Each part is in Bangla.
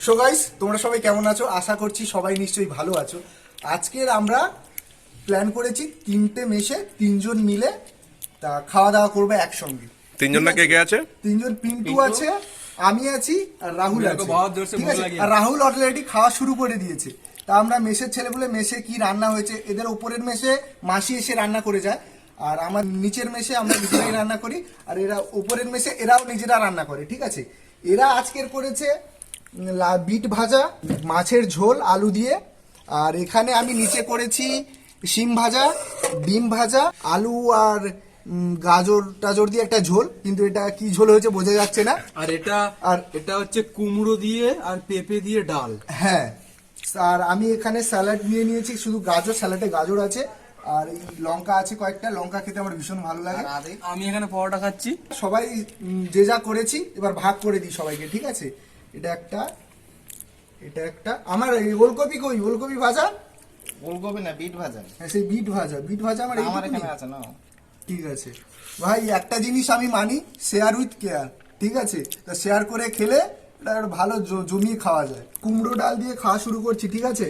সো গাইস তোমরা সবাই কেমন আছো? আশা করছি সবাই নিশ্চয়ই ভালো আছো। আজকের আমরা প্ল্যান করেছি তিনটে মেশে তিনজন মিলে তা খাওয়া দাওয়া করবে একসঙ্গে। তিনজন না কে কে আছে? তিনজন পিন্টু আছে আমি আছি আর রাহুল আছে। ঠিক আছে? আর রাহুল অলরেডি খাওয়া শুরু করে দিয়েছে। তা আমরা মেসের ছেলেগুলো মেসে কি রান্না হয়েছে এদের ওপরের মেসে মাসি এসে রান্না করে যায় আর আমার নিচের মেসে আমরা নিজেরাই রান্না করি আর এরা ওপরের মেসে এরাও নিজেরা রান্না করে ঠিক আছে? এরা আজকের করেছে বিট ভাজা মাছের ঝোল আলু দিয়ে। আর এখানে আমি নিচে করেছি শিম ভাজা ডিম ভাজা আলু আর গাজর টাজর দিয়ে একটা ঝোল। কিন্তু এটা কি ঝোল হয়েছে বোঝা যাচ্ছে না। আর এটা আর- এটা হচ্ছে কুমড়ো দিয়ে আর পেঁপে দিয়ে ডাল। হ্যাঁ। আর আমি এখানে স্যালাড নিয়ে নিয়েছি শুধু গাজর স্যালাডে গাজর আছে। আর এই লঙ্কা আছে কয়েকটা লঙ্কা খেতে আমার ভীষণ ভালো লাগে। আমি এখানে পরোটা খাচ্ছি। সবাই যে যা করেছি এবার ভাগ করে দিই সবাইকে ঠিক আছে? এটা একটা এটা একটা আমার এই ওলকপি কই? ওলকপি ভাজা? ফুলকপি না বিট ভাজা। হ্যাঁ সেই বিট ভাজা বিট ভাজা আমার আমার এখানে আছে না। ঠিক আছে। ভাই একটা জিনিস আমি মানি শেয়ার উইথ কেয়ার ঠিক আছে? তা শেয়ার করে খেলে এটা ভালো জমিয়ে খাওয়া যায়। কুমড়ো ডাল দিয়ে খাওয়া শুরু করছি ঠিক আছে?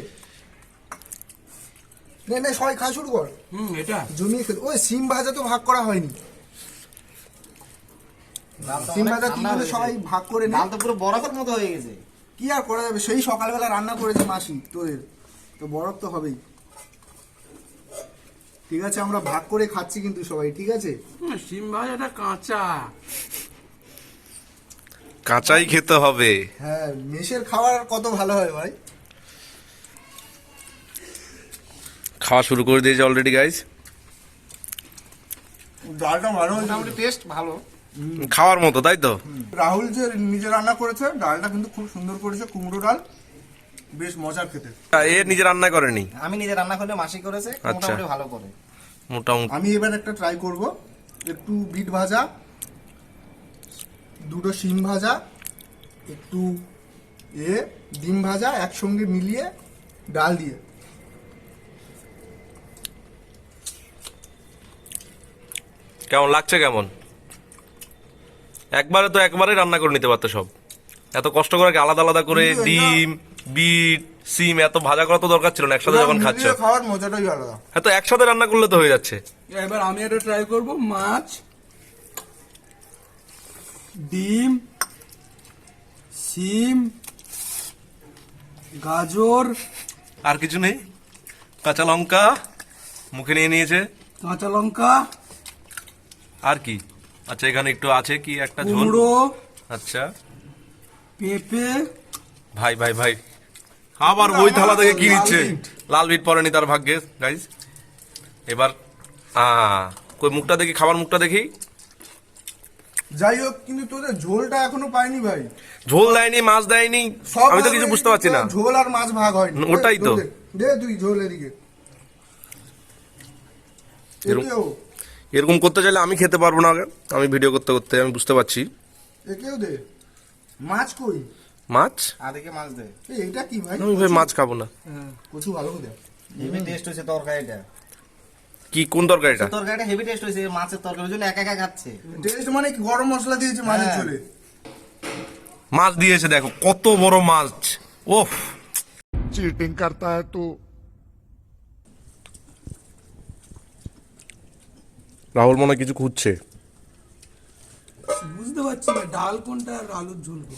নে নে সবাই খাওয়া শুরু কর। হুম এটা। জমিয়ে খেলে ওই সিম ভাজা তো ভাগ করা হয়নি। সবাই ভাগ করে তো পুরো বরফের মতো হয়ে গেছে। কি আর করা যাবে? সেই সকালবেলা রান্না করেছে মাসি তোদের। তো বরফ তো হবেই। ঠিক আছে আমরা ভাগ করে খাচ্ছি কিন্তু সবাই ঠিক আছে? ভাজাটা কাঁচা। কাঁচাই খেতে হবে। হ্যাঁ মেসের খাবার আর কত ভালো হয় ভাই? খাওয়া শুরু করে দিয়েছে অলরেডি গাইজ ডালটা ভালো মোটামুটি টেস্ট ভালো। খাওয়ার মতো তাই তো? রাহুল যে নিজে রান্না করেছে ডালটা কিন্তু খুব সুন্দর করেছে কুমড়ো ডাল বেশ মজার খেতে। এ নিজে রান্না করেনি? আমি নিজে রান্না করলে মাসি করেছে আচ্ছা। মোটামুটি ভালো করে। মোটামুটি। আমি এবার একটা ট্রাই করব একটু বিট ভাজা দুটো শিম ভাজা একটু এ ডিম ভাজা একসঙ্গে মিলিয়ে ডাল দিয়ে। কেমন লাগছে কেমন? একবারে তো একবারে রান্না করে নিতে পারতো সব। এত কষ্ট করে আলাদা আলাদা করে ডিম বিট সিম এত ভাজা করা তো দরকার ছিল না একসাথে যখন খাচ্ছ। খাওয়ার মজাটাই আলাদা। হ্যাঁ তো একসাথে রান্না করলে তো হয়ে যাচ্ছে। এবার আমি এটা ট্রাই করব মাছ ডিম সিম গাজর। আর কিছু নেই। কাঁচা লঙ্কা মুখে নিয়ে নিয়েছে। কাঁচা লঙ্কা। আর কি? আচ্ছা এখানে একটু আছে কি একটা ঝোল? কুমড়ো আচ্ছা। পেঁপে। ভাই ভাই ভাই। আবার ওই থালা থেকে কি নিচ্ছে? লাল বিট পরেনি তার ভাগ্যে গাইজ এবার আ কই মুখটা দেখি খাবার মুখটা দেখি। যাই হোক কিন্তু তোদের ঝোলটা এখনও পাইনি ভাই। ঝোল দেয়নি মাছ দেয়নি। সব আমি তো কিছু বুঝতে পারছি না। ঝোল আর মাছ ভাগ হয়নি। ওটাই তো। দে, দে তুই ঝোল এদিকে। এরকম করতে চাইলে আমি খেতে পারব না আগে। আমি ভিডিও করতে করতে আমি বুঝতে পারছি। একেও দে। মাছ কই? মাছ? আদেকে মাছ দে। এটা কি ভাই? আমি ভাই মাছ খাব না। হ্যাঁ, কচু ভালো দে হেভি টেস্ট হয়েছে তরকারিটা কি কোন তরকারিটা তরকারিটা হেভি টেস্ট হয়েছে মাছের তরকারি ওই জন্য একা একা খাচ্ছে। টেস্ট মানে কি গরম মশলা দিয়েছে মাছের হ্যাঁ। ঝোলে? মাছ দিয়েছে দেখো কত বড় মাছ। ওফ। চিটিং করতা হ্যায় তো। রাহুল মনে কিছু খুঁজছে। বুঝতে পারছি না ডাল কোনটা আর আলুর ঝোল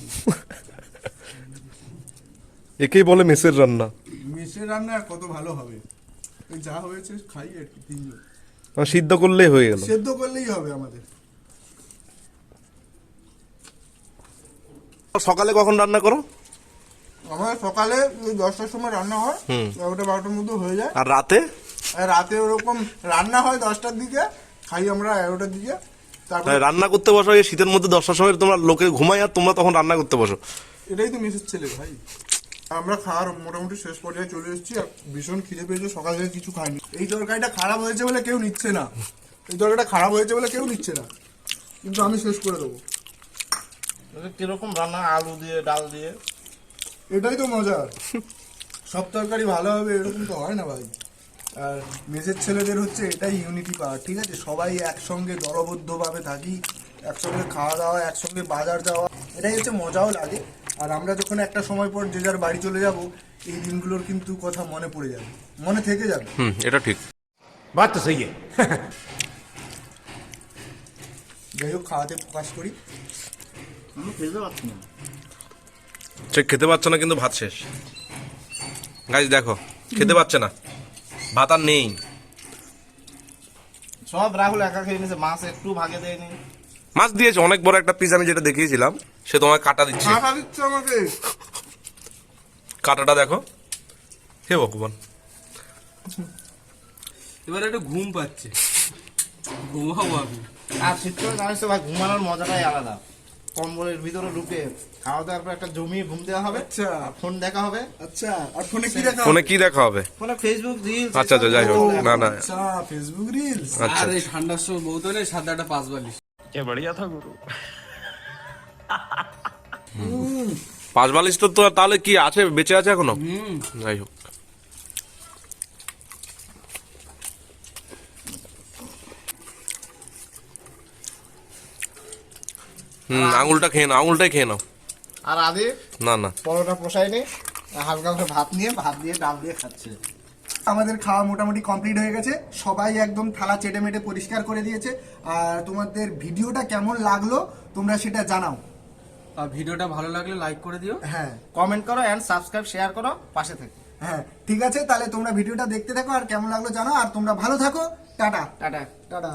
একেই বলে মেসের রান্না। মেসের রান্না কত ভালো হবে। যা হয়েছে খাই আর কি তিনজন। সিদ্ধ করলেই হয়ে গেল। সেদ্ধ করলেই হবে আমাদের। সকালে কখন রান্না করো? আমার সকালে দশটার সময় রান্না হয়। এগারোটা বারোটার মধ্যে হয়ে যায়। আর রাতে? রাতে ওরকম রান্না হয় দশটার দিকে। খাই আমরা এগারোটার দিকে তারপরে রান্না করতে বসো এই শীতের মধ্যে দশটার সময় তোমরা লোকে ঘুমায় আর তোমরা তখন রান্না করতে বসো। এটাই তো মেসের ছেলে ভাই। আমরা খাওয়ার মোটামুটি শেষ পর্যায়ে চলে এসেছি আর ভীষণ খিদে পেয়েছে সকাল থেকে কিছু খাইনি। এই তরকারিটা খারাপ হয়েছে বলে কেউ নিচ্ছে না। এই তরকারিটা খারাপ হয়েছে বলে কেউ নিচ্ছে না। কিন্তু আমি শেষ করে দেবো। কীরকম রান্না? আলু দিয়ে ডাল দিয়ে? এটাই তো মজা সব তরকারি ভালো হবে এরকম তো হয় না ভাই। আর মেসের ছেলেদের হচ্ছে এটাই ইউনিটি পাওয়ার ঠিক আছে? সবাই একসঙ্গে দলবদ্ধভাবে থাকি একসঙ্গে খাওয়া দাওয়া একসঙ্গে বাজার যাওয়া এটাই হচ্ছে মজাও লাগে। আর আমরা যখন একটা সময় পর যে যার বাড়ি চলে যাব এই দিনগুলোর কিন্তু কথা মনে পড়ে যাবে মনে থেকে যাবে। হুম এটা ঠিক। বাদ তো সেই যাই হোক খাওয়াতে প্রকাশ করি। খেতে না? সে খেতে পারছে না কিন্তু ভাত শেষ। গাছ দেখো খেতে পারছে না। ভাত আর নেই। সব রাহুল একা খেয়ে নিয়েছে মাছ একটু ভাগে দেয়নি মাছ দিয়েছে অনেক বড় একটা পিস আমি যেটা দেখিয়েছিলাম সে তোমায় কাটা দিচ্ছে। কাটা দিচ্ছে আমাকে। কাটাটা দেখো। হে ভগবান। এবার একটু ঘুম পাচ্ছে। ঘুমাবো আমি। আর শীতকালে জানিস তো ভাই ঘুমানোর মজাটাই আলাদা। কম্বলের ভিতরে ঢুকে খাওয়া দাওয়ার পর একটা জমিয়ে ঘুম দেওয়া হবে। আচ্ছা। ফোন দেখা হবে। আচ্ছা আর ফোনে কি দেখা ফোনে কি দেখা হবে? ফোনে ফেসবুক রিলস আচ্ছা আচ্ছা যাই হোক। না না। আচ্ছা ফেসবুক রিলস আচ্ছা। আর এই ঠান্ডার সময় বউ তো নেই সাদা একটা পাঁচ বালিশ পাঁচ বালিশ তো তো তাহলে কি আছে বেঁচে আছে এখনও? যাই হোক। হুম আঙুলটা খেয়ে নাও আঙুলটাই খেয়ে নাও। আর আদি? না না। পরোটা পোষায়নি হালকা করে ভাত নিয়ে ভাত দিয়ে ডাল দিয়ে খাচ্ছে। আমাদের খাওয়া মোটামুটি কমপ্লিট হয়ে গেছে। সবাই একদম থালা চেটে মেটে পরিষ্কার করে দিয়েছে। আর তোমাদের ভিডিওটা কেমন লাগল তোমরা সেটা জানাও। আর ভিডিওটা ভালো লাগলে লাইক করে দিও। হ্যাঁ। কমেন্ট করো এন্ড সাবস্ক্রাইব শেয়ার করো পাশে থেকে। হ্যাঁ ঠিক আছে তাহলে তোমরা ভিডিওটা দেখতে থাকো আর কেমন লাগল জানাও আর তোমরা ভালো থাকো। টাটা। টাটা। টাটা।